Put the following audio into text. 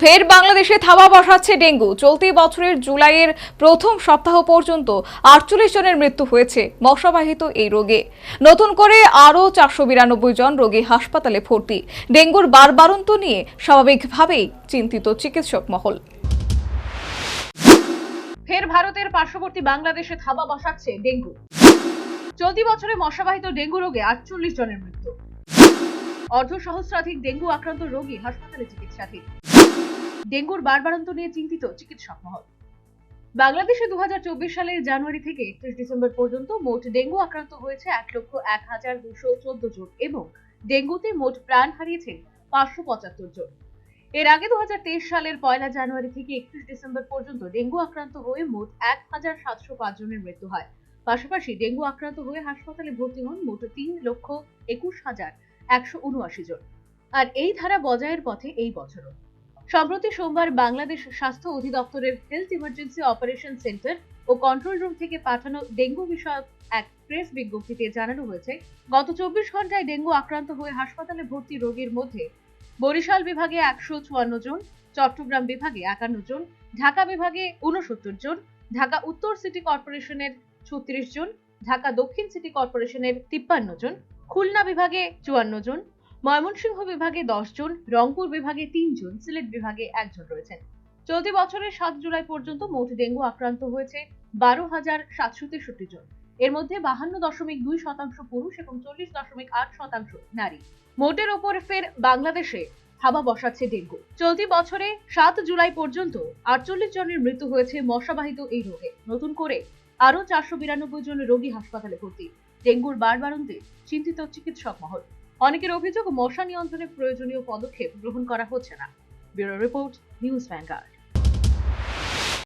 ফের বাংলাদেশে থাবা বসাচ্ছে ডেঙ্গু। চলতি বছরের জুলাইয়ের প্রথম সপ্তাহ পর্যন্ত আটচল্লিশ জনের মৃত্যু হয়েছে মশাবাহিত এই রোগে। নতুন করে আরও চারশো বিরানব্বই জন রোগী হাসপাতালে ভর্তি। ডেঙ্গুর বারবারন্ত নিয়ে স্বাভাবিকভাবেই চিন্তিত চিকিৎসক মহল। ফের ভারতের পার্শ্ববর্তী বাংলাদেশে থাবা বসাচ্ছে ডেঙ্গু। চলতি বছরে মশাবাহিত ডেঙ্গু রোগে আটচল্লিশ জনের মৃত্যু। অর্ধ সহস্রাধিক ডেঙ্গু আক্রান্ত রোগী হাসপাতালে চিকিৎসাধীন। ডেঙ্গুর বারবারন্ত নিয়ে চিন্তিত চিকিৎসক মহল। বাংলাদেশে দু সালের জানুয়ারি থেকে একত্রিশ ডিসেম্বর পর্যন্ত মোট ডেঙ্গু আক্রান্ত হয়েছে এক লক্ষ এক হাজার দুশো চোদ্দ জন এবং ডেঙ্গুতে মোট প্রাণ হারিয়েছেন পাঁচশো পঁচাত্তর জন। এর আগে দু সালের পয়লা জানুয়ারি থেকে একত্রিশ ডিসেম্বর পর্যন্ত ডেঙ্গু আক্রান্ত হয়ে মোট এক হাজার সাতশো পাঁচ জনের মৃত্যু হয়। পাশাপাশি ডেঙ্গু আক্রান্ত হয়ে হাসপাতালে ভর্তি হন মোট তিন লক্ষ একুশ হাজার একশো উনআশি জন। আর এই ধারা বজায়ের পথে এই বছরও। সম্প্রতি সোমবার বাংলাদেশ স্বাস্থ্য অধিদপ্তরের হেলথ ইমার্জেন্সি অপারেশন সেন্টার ও কন্ট্রোল রুম থেকে পাঠানো ডেঙ্গু বিষয়ক এক প্রেস বিজ্ঞপ্তিতে জানানো হয়েছে, গত চব্বিশ ঘন্টায় ডেঙ্গু আক্রান্ত হয়ে হাসপাতালে ভর্তি রোগীর মধ্যে বরিশাল বিভাগে একশো চুয়ান্ন জন, চট্টগ্রাম বিভাগে একান্ন জন, ঢাকা বিভাগে উনসত্তর জন, ঢাকা উত্তর সিটি কর্পোরেশনের ছত্রিশ জন, ঢাকা দক্ষিণ সিটি কর্পোরেশনের তিপ্পান্ন জন, খুলনা বিভাগে চুয়ান্ন জন ময়মনসিংহ বিভাগে জন, রংপুর বিভাগে তিন জন, সিলেট বিভাগে একজন রয়েছেন। চলতি বছরের সাত জুলাই পর্যন্ত মোট ডেঙ্গু আক্রান্ত হয়েছে বারো হাজার সাতশো তেষট্টি জন। এর মধ্যে বাহান্ন দশমিক দুই শতাংশ পুরুষ এবং চল্লিশ দশমিক আট শতাংশ নারী। মোটের ওপর ফের বাংলাদেশে থাবা বসাচ্ছে ডেঙ্গু। চলতি বছরে সাত জুলাই পর্যন্ত আটচল্লিশ জনের মৃত্যু হয়েছে মশাবাহিত এই রোগে। নতুন করে আরও চারশো বিরানব্বই জন রোগী হাসপাতালে ভর্তি। ডেঙ্গুর বারবারন্তে চিন্তিত চিকিৎসক মহল। অনেকের অভিযোগ মশা নিয়ন্ত্রণে প্রয়োজনীয় পদক্ষেপ গ্রহণ করা হচ্ছে না। Bureau report news Vanguard.